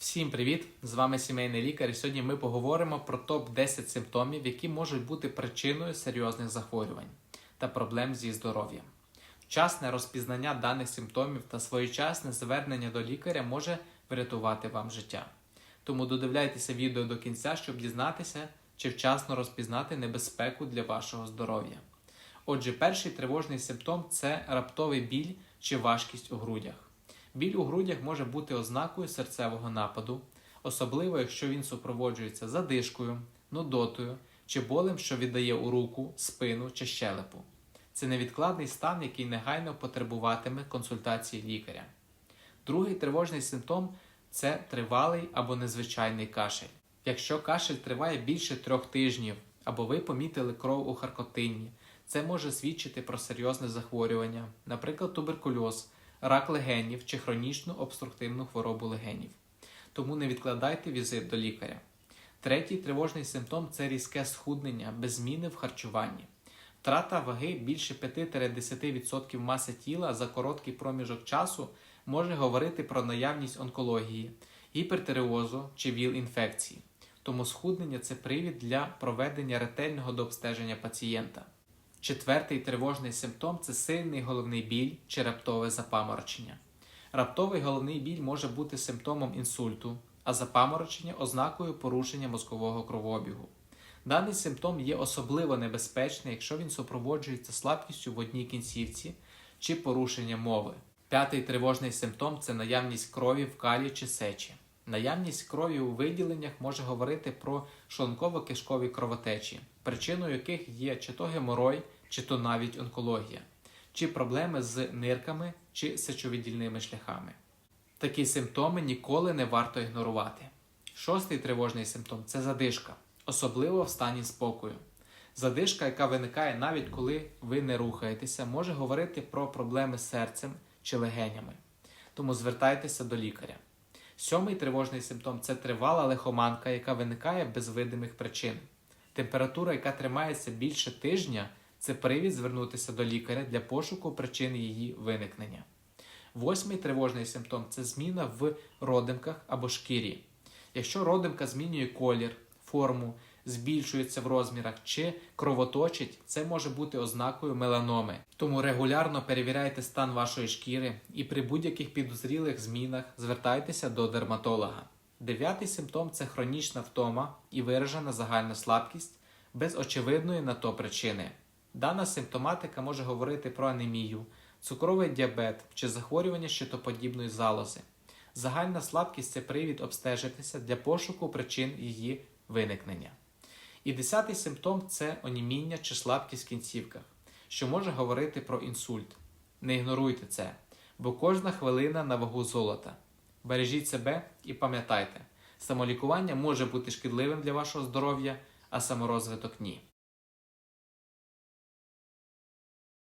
Всім привіт! З вами сімейний лікар. І сьогодні ми поговоримо про топ-10 симптомів, які можуть бути причиною серйозних захворювань та проблем зі здоров'ям. Вчасне розпізнання даних симптомів та своєчасне звернення до лікаря може врятувати вам життя. Тому додивляйтеся відео до кінця, щоб дізнатися, чи вчасно розпізнати небезпеку для вашого здоров'я. Отже, перший тривожний симптом це раптовий біль чи важкість у грудях. Біль у грудях може бути ознакою серцевого нападу, особливо якщо він супроводжується задишкою, нудотою чи болем, що віддає у руку, спину чи щелепу. Це невідкладний стан, який негайно потребуватиме консультації лікаря. Другий тривожний симптом це тривалий або незвичайний кашель. Якщо кашель триває більше трьох тижнів, або ви помітили кров у харкотині, це може свідчити про серйозне захворювання, наприклад, туберкульоз, рак легенів чи хронічну обструктивну хворобу легенів. Тому не відкладайте візит до лікаря. Третій тривожний симптом це різке схуднення без зміни в харчуванні. Втрата ваги більше 5-10% маси тіла за короткий проміжок часу може говорити про наявність онкології, гіпертиреозу чи ВІЛ-інфекції. Тому схуднення це привід для проведення ретельного дообстеження пацієнта. Четвертий тривожний симптом це сильний головний біль чи раптове запаморочення. Раптовий головний біль може бути симптомом інсульту, а запаморочення ознакою порушення мозкового кровообігу. Даний симптом є особливо небезпечний, якщо він супроводжується слабкістю в одній кінцівці чи порушенням мови. П'ятий тривожний симптом це наявність крові в калі чи сечі. Наявність крові у виділеннях може говорити про шлунково-кишкові кровотечі, причиною яких є чи то геморой, чи то навіть онкологія, чи проблеми з нирками чи сечовидільними шляхами. Такі симптоми ніколи не варто ігнорувати. Шостий тривожний симптом це задишка, особливо в стані спокою. Задишка, яка виникає навіть коли ви не рухаєтеся, може говорити про проблеми з серцем чи легенями. Тому звертайтеся до лікаря. Сьомий тривожний симптом це тривала лихоманка, яка виникає без видимих причин. Температура, яка тримається більше тижня, це привід звернутися до лікаря для пошуку причин її виникнення. Восьмий тривожний симптом це зміна в родимках або шкірі. Якщо родимка змінює колір, форму, збільшується в розмірах чи кровоточить, це може бути ознакою меланоми. Тому регулярно перевіряйте стан вашої шкіри і при будь-яких підозрілих змінах звертайтеся до дерматолога. Дев'ятий симптом це хронічна втома і виражена загальна слабкість без очевидної на то причини. Дана симптоматика може говорити про анемію, цукровий діабет чи захворювання щитоподібної залози. Загальна слабкість це привід обстежитися для пошуку причин її виникнення. І десятий симптом це оніміння чи слабкість в кінцівках, що може говорити про інсульт. Не ігноруйте це, бо кожна хвилина на вагу золота. Бережіть себе і пам'ятайте, самолікування може бути шкідливим для вашого здоров'я, а саморозвиток ні.